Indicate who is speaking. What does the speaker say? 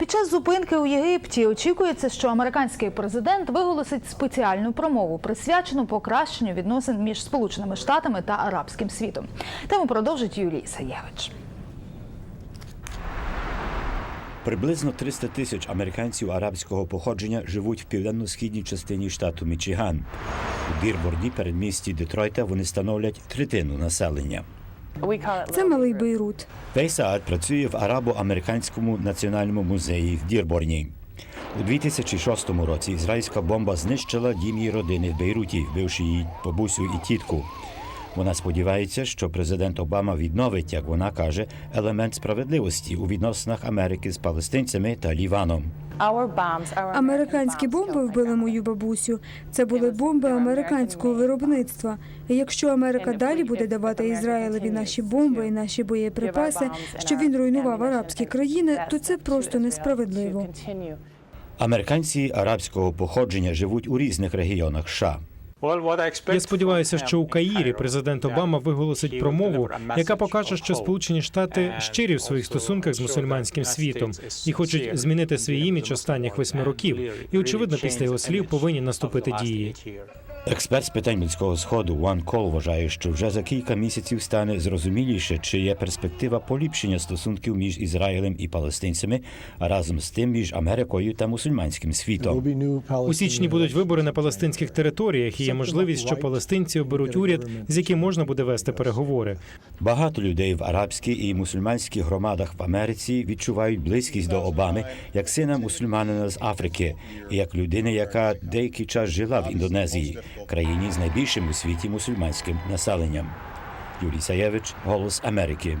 Speaker 1: Під час зупинки у Єгипті очікується, що американський президент виголосить спеціальну промову, присвячену покращенню відносин між Сполученими Штатами та арабським світом. Тему продовжить Юлій Саєвич.
Speaker 2: Приблизно 300 тисяч американців арабського походження живуть в південно-східній частині штату Мічиган. У Дірборді, передмісті Детройта, вони становлять третину населення.
Speaker 3: Це малий Бейрут.
Speaker 2: Фейсаад працює в арабо-американському національному музеї в Дірборні. У 2006 році ізраїльська бомба знищила дім її родини в Бейруті, вбивши її бабусю і тітку. Вона сподівається, що президент Обама відновить, як вона каже, елемент справедливості у відносинах Америки з палестинцями та Ліваном.
Speaker 3: Американські бомби вбили мою бабусю. Це були бомби американського виробництва. І якщо Америка далі буде давати Ізраїлеві наші бомби і наші боєприпаси, що він руйнував арабські країни, то це просто несправедливо.
Speaker 2: Американці арабського походження живуть у різних регіонах США.
Speaker 4: Я сподіваюся, що у Каїрі президент Обама виголосить промову, яка покаже, що Сполучені Штати щирі в своїх стосунках з мусульманським світом і хочуть змінити свій імідж останніх восьми років. І очевидно, після його слів повинні наступити дії.
Speaker 2: Експерт з питань близького сходу Ван Кол вважає, що вже за кілька місяців стане зрозуміліше, чи є перспектива поліпшення стосунків між Ізраїлем і палестинцями, а разом з тим між Америкою та мусульманським світом.
Speaker 4: У січні будуть вибори на палестинських територіях, і є можливість, що палестинці оберуть уряд, з яким можна буде вести переговори.
Speaker 2: Багато людей в арабській і мусульманських громадах в Америці відчувають близькість до Обами як сина мусульманина з Африки, і як людини, яка деякий час жила в Індонезії, країні з найбільшим у світі мусульманським населенням. Юрій Саєвич, Голос Америки.